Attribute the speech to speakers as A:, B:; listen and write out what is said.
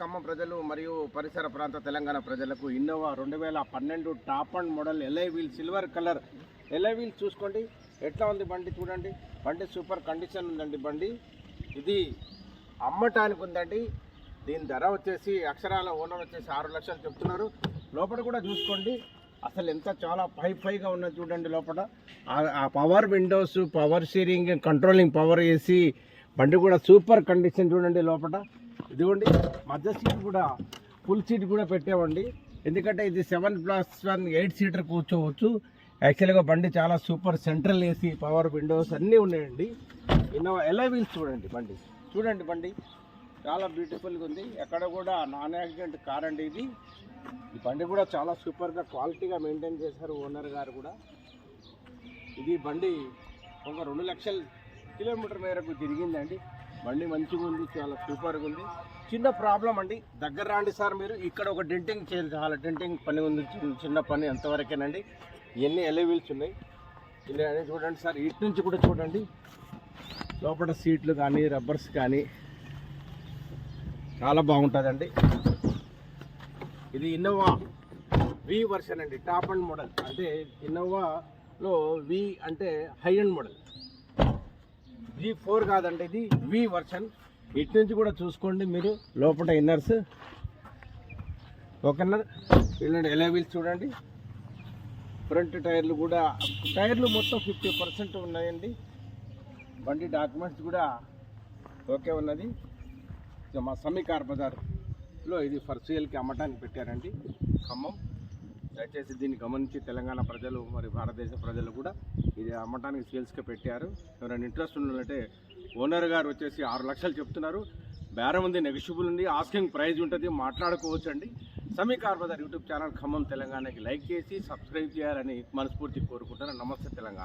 A: ఖమ్మం ప్రజలు మరియు పరిసర ప్రాంత తెలంగాణ ప్రజలకు ఇన్నోవా రెండు వేల పన్నెండు top and model alloy wheel silver colour. Alloy wheel చూసుకోండి. ఎట్లా ఉంది బండి చూడండి. బండి సూపర్ కండిషన్ ఉందండి బండి. ఇది అమ్మటానికి ఉందండి. దీని ధర వచ్చేసి అక్షరాల ఓనర్ వచ్చేసి ఆరు లక్షలు చెప్తున్నారు. లోపల కూడా చూసుకోండి. అసలు ఎంత చాలా పై పైగా ఉన్నది చూడండి లోపల. ఆ- power windows power steering controlling power వేసి బండి కూడా సూపర్ కండిషన్ చూడండి లోపల. ఇదిగోండి మధ్య సీట్ కూడా ఫుల్ సీట్ కూడా పెట్టామండి. ఎందుకంటే ఇది seven plus one eight seater కూర్చోవచ్చు. యాక్చువల్గా బండి చాలా super central AC power windows అన్నీ ఉన్నాయండి. ఇన్నోవా ఎలా వీల్స్ చూడండి బండి. చూడండి బండి చాలా బ్యూటిఫుల్గా ఉంది. ఎక్కడ కూడా నాన్ యాక్సిడెంట్ కార్ అండి ఇది. ఈ బండి కూడా చాలా సూపర్గా క్వాలిటీగా మెయింటైన్ చేశారు ఓనర్ గారు కూడా. ఇది బండి ఒక రెండు లక్షల కిలోమీటర్ మేరకు తిరిగిందండి. బండి మంచిగా ఉంది చాలా సూపర్గా ఉంది. చిన్న ప్రాబ్లం అండి. దగ్గర రాండి సార్ మీరు. ఇక్కడ ఒక డెంటింగ్ చేయాలి చాలా డెంటింగ్ పని ఉంది చిన్న- పని ఎంతవరకేనండి ఇవన్నీ ఎలవీల్స్ ఉన్నాయి? ఇలా చూడండి సార్. ఇటు నుంచి కూడా చూడండి. లోపల సీట్లు కానీ రబ్బర్స్ కానీ చాలా బాగుంటుందండి. ఇది ఇన్నోవా వి వర్షన్ అండి టాప్ అండ్ మోడల్. అంటే ఇన్నోవాలో వి అంటే high and model. G four కాదండి ఇది. వి వర్షన్ ఇటు నుంచి కూడా చూసుకోండి మీరు. లోపల ఇన్నర్స్. ఓకేనా? ఇలాంటి ఎలా వీల్స్ చూడండి. ఫ్రంట్ టైర్లు కూడా టైర్లు మొత్తం ఫిఫ్టీ పర్సెంట్ ఉన్నాయండి. బండి డాక్యుమెంట్స్ కూడా ఓకే ఉన్నది. మా సమీ కార్ బజార్లో ఇది ఫర్ సేల్కి అమ్మటానికి పెట్టారండి. ఖమ్మం. దయచేసి దీన్ని గమనించి తెలంగాణ ప్రజలు మరి భారతదేశ ప్రజలు కూడా ఇది అమ్మటానికి సేల్స్గా పెట్టారు. ఎవరైనా ఇంట్రెస్ట్ ఉండాలంటే ఓనర్ గారు వచ్చేసి ఆరు లక్షలు చెప్తున్నారు. బేరం ఉంది నెగిషిబుల్ ఉంది ఆస్కింగ్ ప్రైజ్ ఉంటుంది మాట్లాడుకోవచ్చు అండి సమీ యూట్యూబ్ ఛానల్ ఖమ్మం తెలంగాణకి లైక్ చేసి సబ్స్క్రైబ్ చేయాలని మనస్ఫూర్తి కోరుకుంటున్నాను. నమస్తే తెలంగాణ.